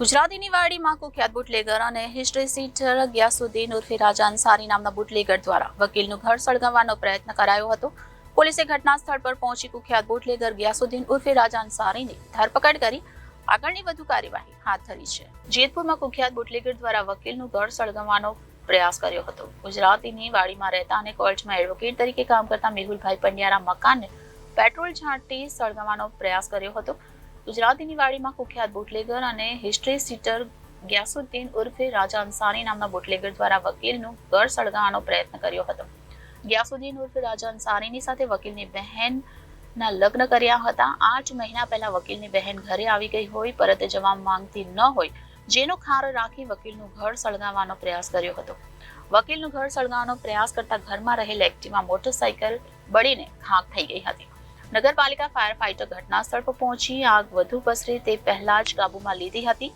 ગુજરાતીની વાડીમાં કુખ્યાત બુટલેગર અને હિસ્ટ્રી સીટર ગિયાસુદ્દીન ઉર્ફે રાજા અંસારી નામના બુટલેગર દ્વારા વકીલનું ઘર સળગાવવાનો પ્રયત્ન કરાયો હતો. પોલીસે ઘટના સ્થળ પર પહોંચી કુખ્યાત બુટલેગર ગિયાસુદ્દીન ઉર્ફે રાજા અંસારીની ધરપકડ કરી આગળની વધુ કાર્યવાહી હાથ ધરી છે. જેતપુરમાં કુખ્યાત બુટલેગર દ્વારા વકીલનું ઘર સળગાવવાનો પ્રયાસ કર્યો હતો. ગુજરાતીની વાડીમાં રહેતા અને કોર્ટમાં એડવોકેટ તરીકે કામ કરતા મેહુલભાઈ પંડ્યાના મકાનને પેટ્રોલ છાંટી સળગાવવાનો પ્રયાસ કર્યો હતો. ગુજરાતીની વાડીમાં કુખ્યાત બુટલેગર અને હિસ્ટ્રી સીટર ગ્યાસુદ્દીન ઉર્ફે રાજા અંસારી નામના બુટલેગર દ્વારા વકીલનું ઘર સળગાવવાનો પ્રયત્ન કર્યો હતો. ગ્યાસુદ્દીન ઉર્ફે રાજા અંસારીની સાથે વકીલની બહેનના લગ્ન કર્યા હતા. આઠ મહિના પહેલા વકીલની બહેન ઘરે આવી ગઈ હોય, પરત જવા માંગતી ન હોય, જેનો ખાર રાખી વકીલનું ઘર સળગાવવાનો પ્રયાસ કર્યો હતો. વકીલનું ઘર સળગાવવાનો પ્રયાસ કરતા ઘરમાં રહેલ એક્ટિવા મોટરસાયકલ બળીને ખાક થઈ ગઈ હતી. નગરપાલિકા ફાયર ફાઈટર ઘટના પર પહોંચી આગ વધુ પસરે તે પહેલા જ કાબૂમાં લીધી હતી.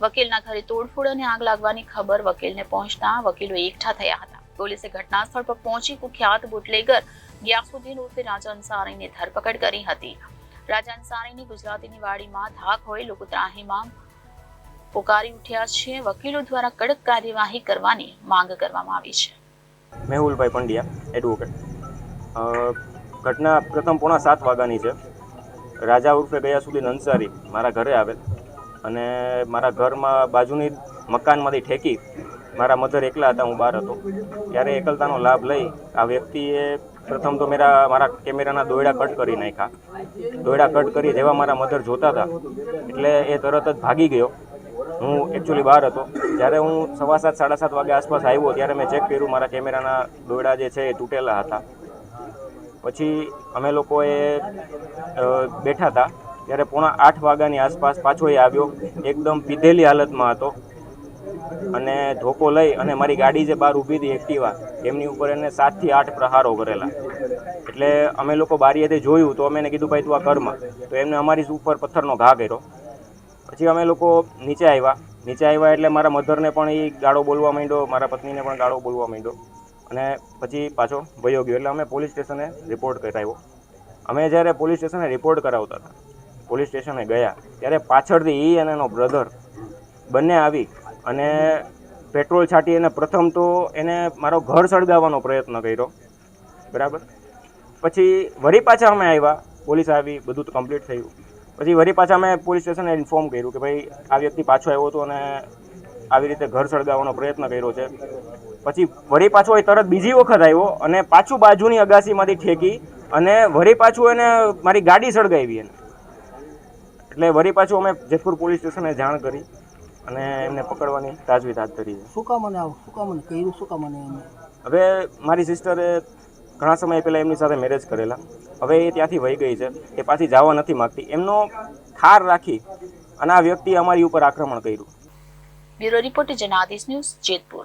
વકીલના ઘરે તોડફોડ અને આગ લાગવાની ખબર વકીલને પહોંચતા વકીલો એકઠા થયા હતા. પોલીસે ઘટના પર પહોંચી કુખ્યાત બુટલેગર ગ્યાસુદ્દીન ઉર્ફે રાજા અંસારીની ધરપકડ કરી હતી. રાજા અંસારીની ગુજરાતીની વાડીમાં ધાક હોય લોકો ત્રાહીમાં પોકારી ઉઠ્યા છે. વકીલો દ્વારા કડક કાર્યવાહી કરવાની માંગ કરવામાં આવી છે. મેહુલભાઈ પંડ્યા એડવોકેટ ઘટના પ્રથમ પોણા સાત વાગ્યાની છે. રાજા ઉર્ફે ગયા સુધી અંસારી મારા ઘરે આવેલ અને મારા ઘરમાં બાજુની મકાનમાંથી ઠેકી મારા મધર એકલા હતા, હું બહાર હતો. ત્યારે એકલતાનો લાભ લઈ આ વ્યક્તિએ પ્રથમ તો મેરા, મારા કેમેરાના દોયડા કટ કરી નાખ્યા. દોયડા કટ કરી જેવા મારા મધર જોતા હતા. એટલે એ તરત જ ભાગી ગયો. હું એકચ્યુઅલી બહાર હતો. જ્યારે હું સવા સાત, સાડા સાત વાગે આસપાસ આવ્યો, ત્યારે મેં ચેક કર્યું, મારા કેમેરાના દોરડા જે છે એ તૂટેલા હતા. પછી અમે લોકોએ બેઠા હતા ત્યારે પોણા આઠ વાગ્યાની આસપાસ પાછો એ આવ્યો, એકદમ પીધેલી હાલતમાં હતો. અને ધોકો લઈ અને મારી ગાડી જે બહાર ઊભી હતી એક્ટિવા, એમની ઉપર એને સાતથી આઠ પ્રહારો કરેલા. એટલે અમે લોકો બારીએથી જોયું તો અમે એને કીધું, ભાઈ, તું આ કર્મ તો એમને અમારી ઉપર પથ્થરનો ઘા કર્યો. પછી અમે લોકો નીચે આવ્યા. નીચે આવ્યા એટલે મારા મધરને પણ એ ગાળો બોલવા માંડ્યો, મારા પત્નીને પણ ગાળો બોલવા માંડ્યો. અને પછી પાછો વયો ગયો. એટલે અમે પોલીસ સ્ટેશને રિપોર્ટ કરાવ્યો અમે જ્યારે પોલીસ સ્ટેશને રિપોર્ટ કરાવતા હતા, પોલીસ સ્ટેશને ગયા, ત્યારે પાછળથી એ અને એનો બ્રધર બંને આવી અને પેટ્રોલ છાંટી એને પ્રથમ તો એને મારો ઘર સળગાવવાનો પ્રયત્ન કર્યો. બરાબર? પછી વળી પાછા અમે આવ્યા, પોલીસ આવી, બધું તો કમ્પ્લીટ થયું. પછી વળી પાછા અમે પોલીસ સ્ટેશને ઇન્ફોર્મ કર્યું કે ભાઈ આ વ્યક્તિ પાછો આવ્યો હતો અને આવી રીતે ઘર સળગાવવાનો પ્રયત્ન કર્યો છે. પછી વળી પાછો એ તરત બીજી વખત આવ્યો અને પાછું બાજુની અગાસીમાંથી ઠેકી અને વળી પાછું એને મારી ગાડી સળગાવી એને. એટલે વળી પાછું અમે જેતપુર પોલીસ સ્ટેશને જાણ કરી અને એમને પકડવાની તાજવીજ હાથ ધરી છે. શું કામ મને આવું શું કામ મને કર્યું? શું કામ મને હવે મારી સિસ્ટરે ઘણા સમય પહેલાં એમની સાથે મેરેજ કરેલા. હવે એ ત્યાંથી વહી ગઈ છે એ પાછી જવા નથી માગતી. એમનો ઠાર રાખી અને આ વ્યક્તિએ અમારી ઉપર આક્રમણ કર્યું. Bureau report Janadesh news Jetpur.